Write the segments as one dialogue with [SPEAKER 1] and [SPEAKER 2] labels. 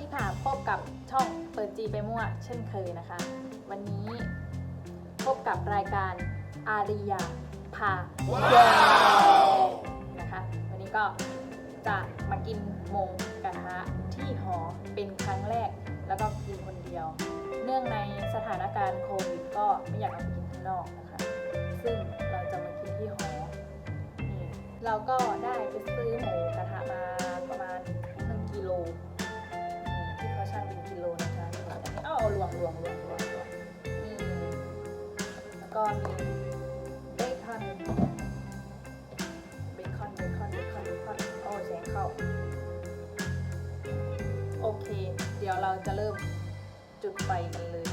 [SPEAKER 1] ดีค่ะ พบกับช่องเปิดจีไปมั่วเช่นเคยนะคะ วันนี้พบกับรายการอาริยาพาแย่นะคะ วันนี้ก็จะมากินหมูกระทะที่หอเป็นครั้งแรก แล้วก็กินคนเดียว เนื่องในสถานการณ์โควิดก็ไม่อยากออกไปกินข้างนอกนะคะ ซึ่งเราจะมากินที่หอนี่เราก็ได้ไปซื้อหมูกระทะมาประมาณ1กิโล รวมรวมรวมรวมรวมแล้วก็มีเบคอนเบคอนเบคอนเบคอนเบคอนโอ้แสงเข้า โอเค เดี๋ยวเราจะเริ่มจุดไฟกันเลย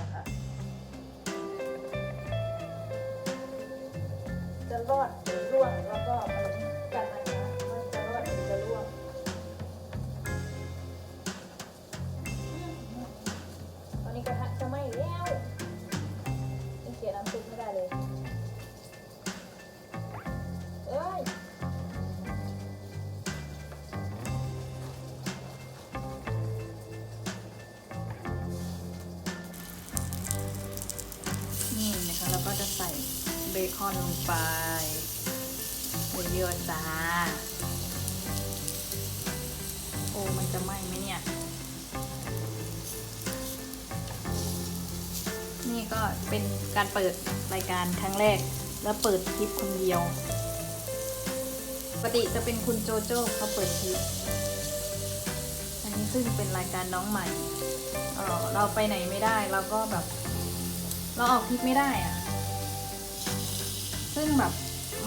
[SPEAKER 1] อนลงไปเยอะๆจ้า โอ้มันจะไหม้ไหมเนี่ย นี่ก็เป็นการเปิดรายการครั้งแรก แล้วเปิดคลิปคนเดียว ปกติจะเป็นคุณโจโจ้เขาเปิดคลิป อันนี้ซึ่งเป็นรายการน้องใหม่เออเราไปไหนไม่ได้ เราก็แบบ เราออกคลิปไม่ได้อะ ซึ่งแบบ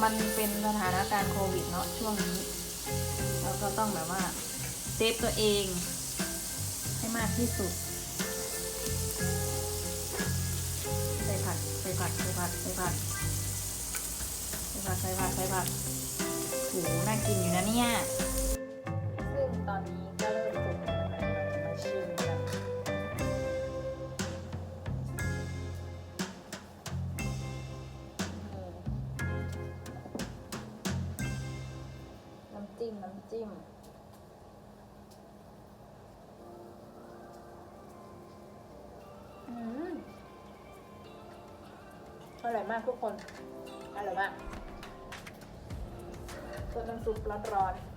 [SPEAKER 1] มันเป็นสถานการณ์โควิดเนาะช่วงนี้เราก็ต้องแบบว่าเซฟตัวเอง ให้มากที่สุด ใส่ผักใส่ผักใส่ผักใส่ผักใส่ผักใส่ผักใส่ผักโหน่ากินอยู่นะเนี่ย ร่อยมากทุกคน อร่อยมากสดน้ำซุปร้อนๆ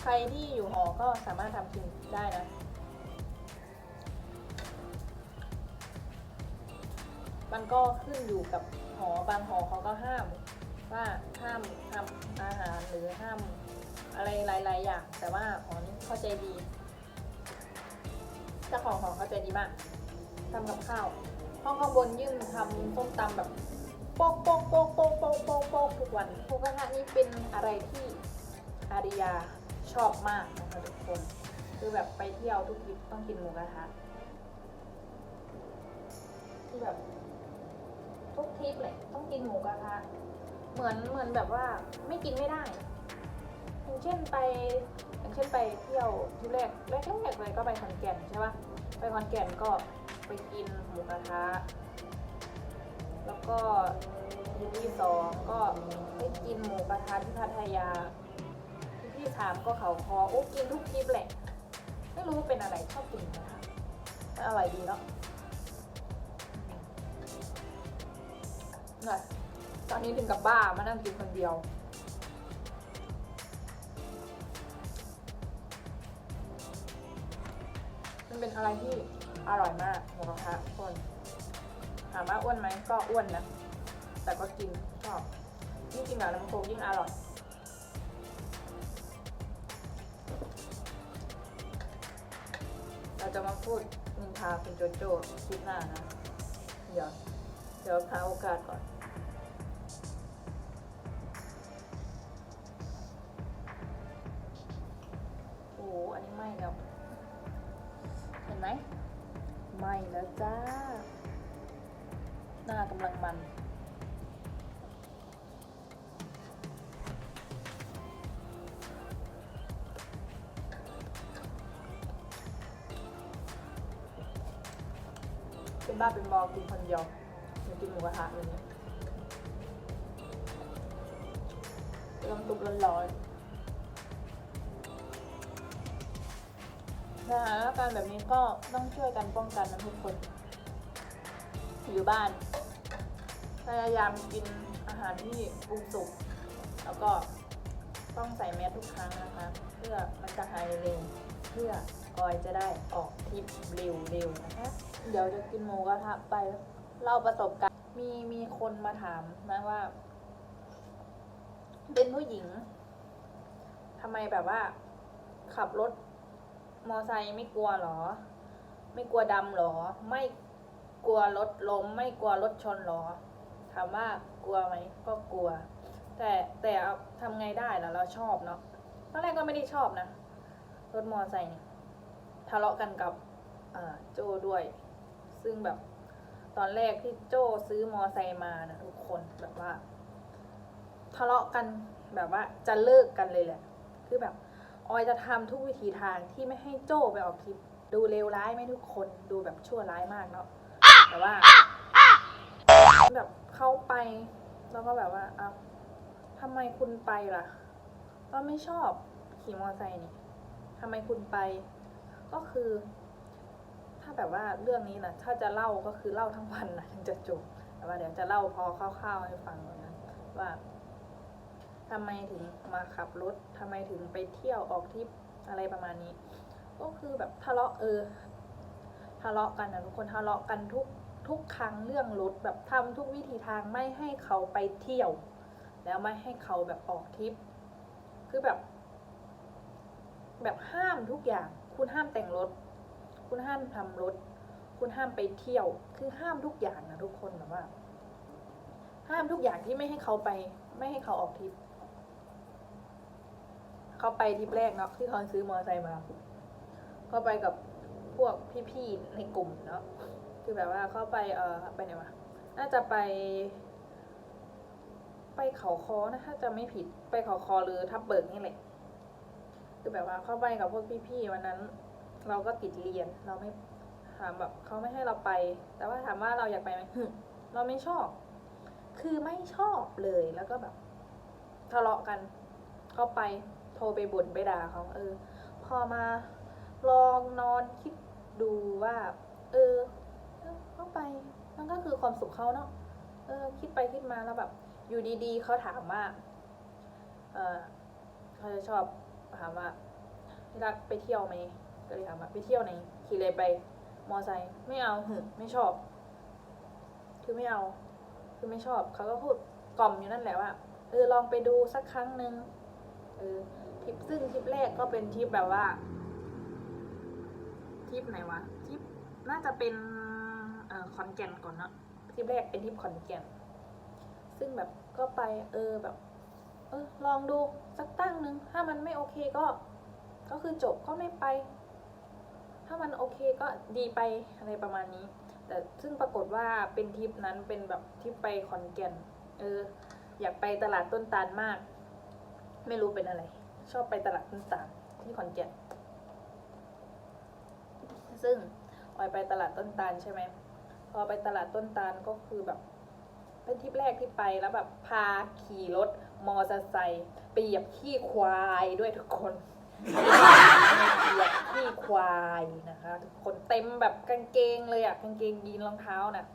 [SPEAKER 1] ใครที่อยู่หอก็สามารถทำกินได้นะ มันก็ขึ้นอยู่กับหอบางหอเขาก็ห้าม ว่าห้ามทำอาหารหรือห้ามอะไรหลายๆอย่าง แต่ว่าหอนี้เข้าใจดีเจ้าของหอเข้าใจดีมากทำกับข้าว ห้องข้างบนยื่นทำส้มตำแบบโป๊กโป๊กโป๊กโป๊กโป๊กโป๊กโป๊กทุกวันหมูกระทะนี่เป็นอะไรที่อาริยาชอบมากนะคะทุกคน คือแบบไปเที่ยวทุกทริปต้องกินหมูกระทะที่แบบทุกทริปเลยต้องกินหมูกระทะเหมือนเหมือนแบบว่าไม่กินไม่ได้อย่างเช่นไปอย่างเช่นไปเที่ยวที่แรกแรกแรกเลยก็ไปขอนแก่นใช่ปะไปขอนแก่นก็ ไปกินหมูกระทะ แล้วก็ที่ที่สองก็ไปกินหมูกระทะที่พัทยาที่ที่สามก็เขาคอโอ้กินทุกทริปแหละ ไม่รู้ว่าเป็นอะไรชอบกินหมูกระทะอร่อยดีเนาะน่ะตอนนี้ถึงกับบ้ามานั่งกินคนเดียว มันเป็นอะไรที่ อร่อยมากหมูกระทะทุกคนถามว่าอ้วนไหมก็อ้วนนะ แต่ก็กินชอบยิ่งกินกับน้ำโค้กยิ่งอร่อยเราจะมาพูดนินทาคุณโจโจ้คลิปหน้านะ เดี๋ยว เดี๋ยวหาโอกาสก่อน เป็นบ้าเป็นบอกินคนเดียวอยากกินหมูกระทะเลยเนี่ยลำตุกร้อนๆสถานการณ์แบบนี้ก็ต้องช่วยกันป้องกันนะทุกคน อยู่บ้าน พยายามกินอาหารที่ปรุงสุก แล้วก็ต้องใส่แมสทุกครั้งนะคะ เพื่อมันจะหายเร็วเพื่อ ออยจะได้ออกทริปเร็วๆนะคะ เดี๋ยวจะกินหมูกระทะไปเล่าประสบการณ์มีมีคนมาถามนะว่า เป็นผู้หญิงทำไมแบบว่า ขับรถมอไซค์ไม่กลัวหรอ ไม่กลัวดำหรอ ไม่กลัวรถล้ม ไม่กลัวรถชนหรอถามว่ากลัวไหมก็กลัว แต่แต่เอาทำไงได้ล่ะเราชอบเนาะตอนแรกก็ไม่ได้ชอบนะรถมอไซค์เนี่ยะเลาะกันกับโจด้วย ซึ่งแบบตอนแรกที่โจซื้อมอไซค์มานะทุกคนแบบว่า ทะเลาะกันแบบว่าจะเลิกกันเลยแหละ คือแบบออยจะทำทุกวิธีทางที่ไม่ให้โจ้ไปออกทริปดูเลวร้ายไหมทุกคนดูแบบชั่วร้ายมากเนาะแต่ว่า แบบเข้าไปแล้วก็แบบว่าเอาทำไมคุณไปล่ะก็ไม่ชอบขี่มอไซค์นี่ทำไมคุณไป ก็คือ ถ้าแบบว่าเรื่องนี้นะถ้าจะเล่าก็คือเล่าทั้งวันนะถึงจะจบแต่ว่าเดี๋ยวจะเล่าพอคร่าวๆให้ฟังก่อนะว่าทำไมถึงมาขับรถทำไมถึงไปเที่ยวออกทริปอะไรประมาณนี้ ก็คือแบบทะเลาะเออทะเลาะกันนะทุกคนทะเลาะกันทุกทุกครั้งเรื่องรถแบบทำทุกวิธีทางไม่ให้เขาไปเที่ยว แล้วไม่ให้เขาแบบออกทริป คือแบบ แบบห้ามทุกอย่าง คุณห้ามแต่งรถ คุณห้ามทำรถ คุณห้ามไปเที่ยว คือห้ามทุกอย่างนะทุกคนแบบว่า ห้ามทุกอย่างที่ไม่ให้เขาไป ไม่ให้เขาออกทริปเขาไปทริปแรกเนาะที่เขาซื้อมอเตอร์ไซค์มาเขาไปกับพวกพี่ๆในกลุ่มเนาะคือแบบว่าเขาไปเออไปไหนวะน่าจะไป ไปเขาคอนะถ้าจะไม่ผิดไปเขาคอหรือทับเบิกนี่แหละ คือแบบว่าเข้าไปกับพวกพี่ๆวันนั้น เราก็ติดเรียนเราไม่ถามแบบเขาไม่ให้เราไป แต่ว่าถามว่าเราอยากไปไหมเราไม่ชอบ คือไม่ชอบเลยแล้วก็แบบทะเลาะกันก็ไปโทรไปบ่นไปด่าเขาเออ พอมาลองนอนคิดดูว่าเออเออเข้าไปมันก็คือความสุขเขาเนาะเออ คิดไปคิดมาแล้วแบบ อยู่ดีๆเขาถามว่า เออเขาจะชอบ ถามว่าที่รักไปเที่ยวไหมก็เลยถามว่าไปเที่ยวไหนขี่เลยไป มอไซค์ไม่เอาหึไม่ชอบ คือไม่เอา คือไม่ชอบเขาก็พูดกล่อมอยู่นั่นแหละว่าเออลองไปดูสักครั้งหนึ่งเออทริปซึ่งทริปแรกก็เป็นทริปแบบว่าทริปไหนวะทริปน่าจะเป็นเอ่อขอนแก่นก่อนเนอะทริปแรกเป็นทริปขอนแก่น ซึ่งแบบก็ไปเออแบบ เออลองดูสักตั้งหนึ่งถ้ามันไม่โอเคก็ ก็คือจบก็ไม่ไป ถ้ามันโอเคก็ดีไปอะไรประมาณนี้ แต่ซึ่งปรากฏว่าเป็นทริปนั้นเป็นแบบทริปไปขอนแก่นเอออยากไปตลาดต้นตาลมาก ไม่รู้เป็นอะไร ชอบไปตลาดต้นตาลที่ขอนแก่นซึ่งออยไปตลาดต้นตาลใช่ไหมพอไปตลาดต้นตาลก็คือแบบ เป็นทริปแรกที่ไปแล้วแบบพาขี่รถ มอเตอร์ไซค์ไปเหยียบขี้ควายด้วยทุกคนเหยียบขี้ควายนะคะ ทุกคนเต็มแบบกางเกงเลยอะกางเกงยีนรองเท้าน่ะ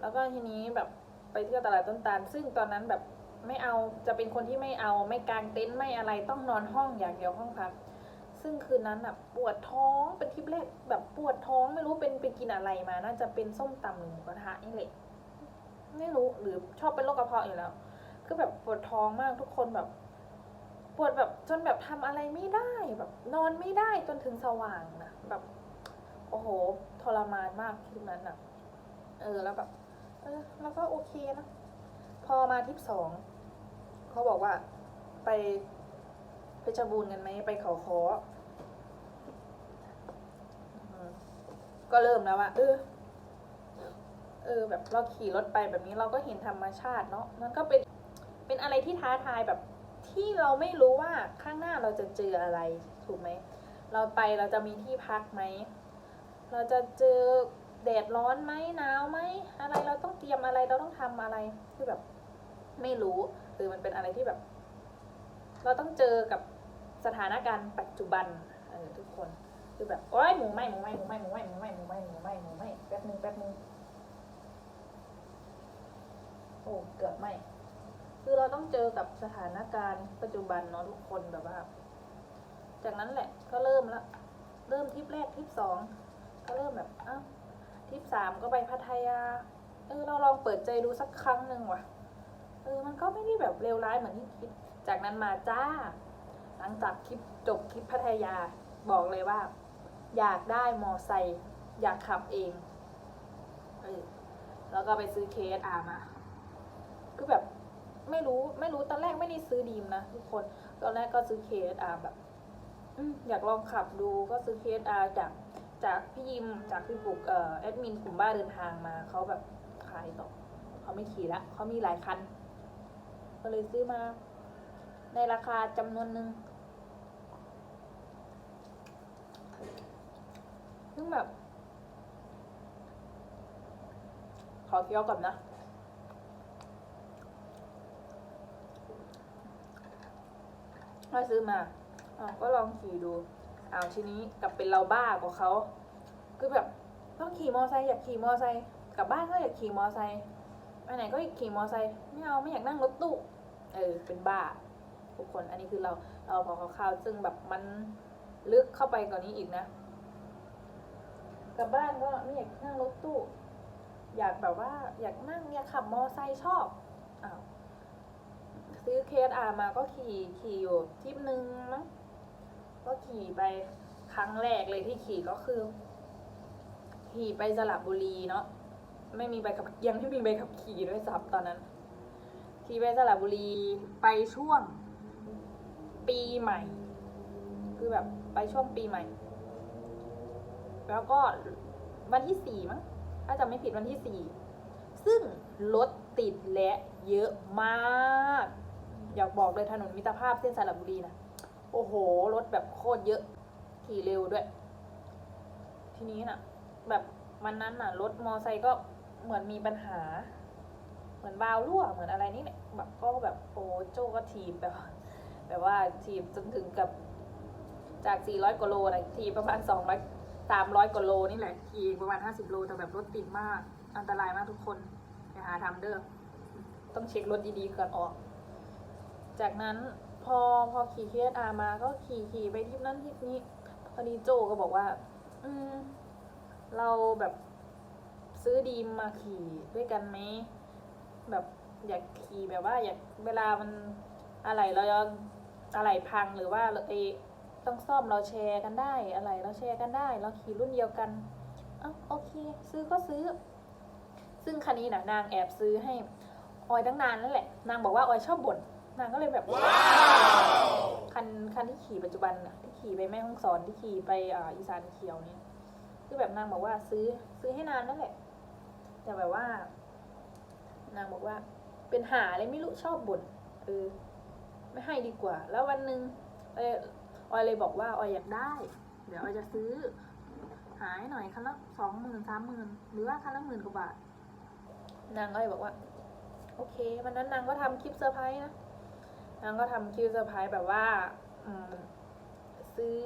[SPEAKER 1] แล้วก็ทีนี้แบบไปเที่ยวตลาดต้นตาล ซึ่งตอนนั้นแบบไม่เอาจะเป็นคนที่ไม่เอาไม่กางเต็นท์ไม่อะไรต้องนอนห้องอย่างเดียวห้องพักซึ่งคืนนั้นแบบปวดท้องเป็นทริปแรกแบบปวดท้องไม่รู้เป็นไปกินอะไรมา น่าจะเป็นส้มตำหรือหมูกระทะนี่แหละไม่รู้หรือชอบเป็นโรคกระเพาะอยู่แล้ว คือแบบปวดท้องมากทุกคนแบบ ปวดแบบจนแบบทำอะไรไม่ได้แบบ นอนไม่ได้จนถึงสว่างนะแบบ โอ้โหทรมานมากทริปนั้นอะ เออแล้วแบบเออแล้วก็โอเคนะพอมาทิปสองเขาบอกว่าไปเพชรบูรณ์กันไหมไปเขาคอก็เริ่มแล้วว่าเออ เออ แบบเราขี่รถไปแบบนี้เราก็เห็นธรรมชาติเนาะมันก็เป็น เป็นอะไรที่ท้าทายแบบที่เราไม่รู้ว่าข้างหน้าเราจะเจออะไรถูกไหม เราไปเราจะมีที่พักไหม เราจะเจอแดดร้อนไหมหนาวไหมอะไรเราต้องเตรียมอะไรเราต้องทำอะไรคือแบบไม่รู้หรือมันเป็นอะไรที่แบบ เราต้องเจอกับสถานการณ์ปัจจุบันเออทุกคนคือแบบโอ๊ยหมูไหมหมูไหมหมูไหมหมูไหมหมูไหมหมูไหมหมูไหมหมูไหมแป๊บนึงแป๊บนึงโอ้เกือบไหม คือเราต้องเจอกับสถานการณ์ปัจจุบันเนาะทุกคนแบบว่า จากนั้นแหละก็เริ่มละเริ่มทริปแรกทริปสองก็เริ่มแบบอ้าวทริปสามก็ไปพัทยา เออเราลองเปิดใจดูสักครั้งหนึ่งว่ะเออมันก็ไม่ได้แบบเลวร้ายเหมือนที่คิด จากนั้นมาจ้า หลังจากคลิปจบคลิปพัทยาบอกเลยว่า อยากได้มอไซค์อยากขับเองเออแล้วก็ไปซื้อเคสอามา คือแบบ ไม่รู้ไม่รู้ตอนแรกไม่ได้ซื้อดีมนะทุกคนตอนแรกก็ซื้อเคสอาแบบอยากลองขับดูก็ซื้อเคสอาจากจากพี่ยิมจากพี่บุกเอ่อแอดมินกลุ่มบ้าเดินทางมาเขาแบบขายต่อเขาไม่ขี่ละเขามีหลายคัน ก็เลยซื้อมา ในราคาจำนวนหนึ่งซึ่งแบบ ขอเคี้ยวก่อนนะ ถ้าซื้อมาอะก็ลองขี่ดูอ้าวทีนี้กลับเป็นเราบ้ากว่าเขาคือแบบต้องขี่มอไซค์อยากขี่มอไซค์กลับบ้านก็อยากขี่มอไซค์ไปไหนก็อยากขี่มอไซค์ไม่เอาไม่อยากนั่งรถตู้เออเป็นบ้าทุกคนอันนี้คือเราเราพอคร่าวๆซึ่งแบบมันลึกเข้าไปกว่านนี้อีกนะ กลับบ้านก็ไม่อยากนั่งรถตู้ อยากแบบว่าอยากนั่งอยากขับมอไซค์ชอบอ้าว ซื้อเคสอามาก็ขี่ขี่อยู่ทริปนึงมั้งก็ขี่ไปครั้งแรกเลยที่ขี่ก็คือ ขี่ไปสระบุรีเนาะไม่มีใบขับยังไม่มีใบขับขี่ด้วยซ้ำตอนนั้น ขี่ไปสระบุรีไปช่วง ปีใหม่ คือแบบไปช่วงปีใหม่ แล้วก็วันที่สี่มั้งถ้าจำไม่ผิดวันที่สี่ซึ่งรถติดและเยอะมาก อยากบอกเลยถนนมิตรภาพเส้นสระบุรีนะโอ้โหรถแบบโคตรเยอะขี่เร็วด้วย ทีนี้น่ะ แบบวันนั้นน่ะ รถมอไซค์ก็เหมือนมีปัญหา เหมือนวาวรั่วเหมือนอะไรนี่เนี่ยแบบก็แบบโอ้โจก็ทีบแบบแบบว่าทีบจนถึงกับจาก 400กว่าโลนะทีบประมาณ 200 300กว่าโลนี่แหละทีประมาณ 50 โลแต่แบบรถติดมาก อันตรายมากทุกคน อย่าหาทำเด้อ ต้องเช็ครถดีๆก่อนออก จากนั้นพอพอขี่เคสอามาก็ขี่ขี่ไปที่นั่นที่นี้พอดีโจก็บอกว่า อืม เราแบบซื้อดีมมาขี่ด้วยกันไหมแบบอยากขี่แบบว่า อยากเวลามันอะไรเราอะไรพังหรือว่าเอต้องซ่อมเราแชร์กันได้อะไรเราแชร์กันได้ เราขี่รุ่นเดียวกันอ้าโอเค ซื้อก็ซื้อ ซึ่งคันนี้นะนางแอบซื้อให้ออยตั้งนานนั่นแหละ นางบอกว่าออยชอบบ่น นางก็เลยแบบคันคันที่ขี่ปัจจุบันน่ะที่ขี่ไปแม่ห้องสอนที่ขี่ไปอ่าอีสานเขียวเนี่ยคือแบบนางบอกว่าซื้อซื้อให้นานนั่นแหละ แต่แบบว่า นางบอกว่า เป็นหาอะไรไม่รู้ชอบบ่นเออไม่ให้ดีกว่า แล้ววันหนึ่งเออออยเลยบอกว่าออยอยากได้ เดี๋ยวออยจะซื้อ หายหน่อยคันละสองหมื่นสามหมื่นหรือว่าคันละหมื่นกว่าบาทนางก็เลยบอกว่า โอเค วันนั้นนางก็ทำคลิปเซอร์ไพรส์นะ นางก็ทำคลิปเซอร์ไพรส์แบบว่าซื้อ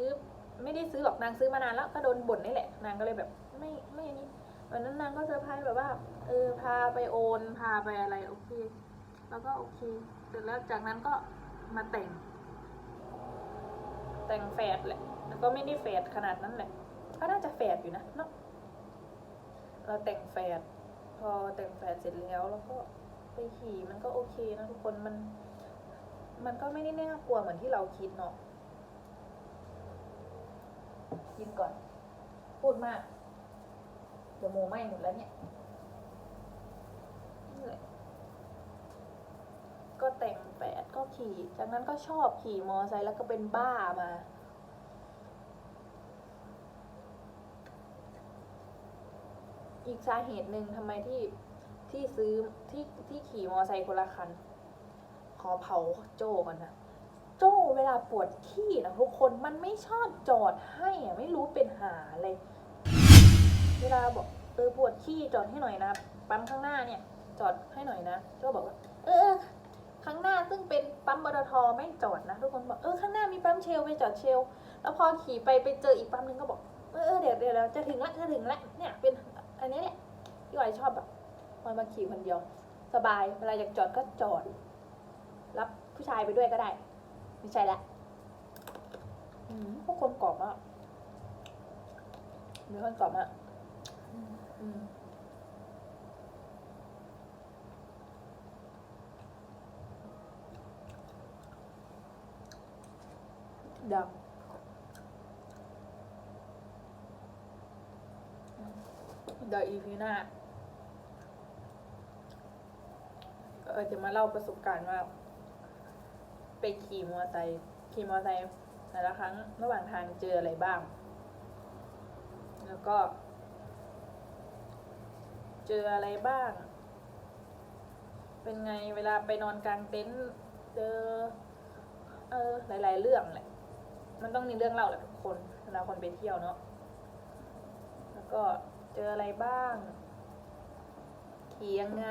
[SPEAKER 1] ไม่ได้ซื้อหรอกนางซื้อมานานแล้วก็โดนบ่นนี่แหละ นางก็เลยแบบไม่ไม่อันนี้วันนั้นนางก็เซอร์ไพรส์แบบว่าเออพาไปโอนพาไปอะไรโอเค แล้วก็โอเคเสร็จแล้วจากนั้นก็มาแต่ง แต่งแฝดแหละแล้วก็ไม่ได้แฝดขนาดนั้นแหละก็น่าจะแฝดอยู่นะเนาะเราแต่งแฝดพอแต่งแฝดเสร็จแล้วแล้วก็ไปขี่มันก็โอเคนะทุกคนมัน มันก็ไม่ได้น่ากลัวเหมือนที่เราคิดเนาะกินก่อน พูดมาก เดี๋ยวโมไหม้หมดแล้วเนี่ยนี่แหละก็แต่งแปดก็ขี่ จากนั้นก็ชอบขี่มอไซค์แล้วก็เป็นบ้ามา อีกสาเหตุหนึ่งทำไมที่ที่ซื้อที่ที่ขี่มอไซค์คนละคัน ขอเผาโจก่อนนะ โจเวลาปวดขี้นะทุกคนมันไม่ชอบจอดให้อะไม่รู้เป็นหาอะไร เวลาบอกเออปวดขี้จอดให้หน่อยนะปั๊มข้างหน้าเนี่ยจอดให้หน่อยนะโจบอกว่า เออข้างหน้าซึ่งเป็นปั๊มปตทไม่จอดนะทุกคนบอกเออข้างหน้ามีปั๊มเชลไปจอดเชล แล้วพอขี่ไปไปเจออีกปั๊มหนึงก็บอกเออเดี๋ยวเดี๋ยวจะถึงละจะถึงละเนี่ยเป็นอันนี้เนี่ยพี่ออยชอบแบบมันมาขี่คนเดียว สบายเวลาอยากจอดก็จอด รับผู้ชายไปด้วยก็ได้ ไม่ใช่ละพวกคนกรอบมากมีคนกรอบมากดังเดี๋ยวอีพีหน้าเออจะมาเล่าประสบการณ์ว่า ไปขี่มอเตอร์ไซค์ขี่มอเตอร์ไซค์แต่ละครั้งระหว่างทางเจออะไรบ้าง แล้วก็ เจออะไรบ้าง เป็นไงเวลาไปนอนกลางเต็นท์เจอเออหลาย ๆ เรื่องแหละ มันต้องมีเรื่องเล่าแหละทุกคนเวลาคนไปเที่ยวเนาะแล้วก็เจออะไรบ้าง ขี่ยังไง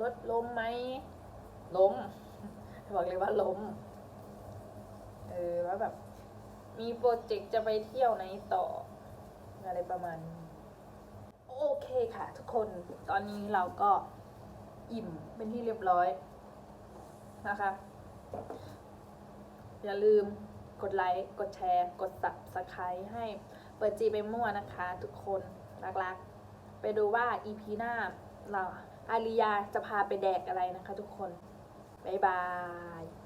[SPEAKER 1] รถล้มไหมล้ม บอกเลยว่าล้ม เออว่าแบบ มีโปรเจกต์จะไปเที่ยวไหนต่อ อะไรประมาณ โอเคค่ะ ทุกคนตอนนี้เราก็อิ่มเป็นที่เรียบร้อยนะคะ อย่าลืมกดไลค์ กดแชร์ กด subscribe ให้เปิดจีไปมั่วนะคะ ทุกคนรักๆ ไปดูว่า EP หน้าเราอาริยาจะพาไปแดกอะไรนะคะทุกคน บ๊ายบาย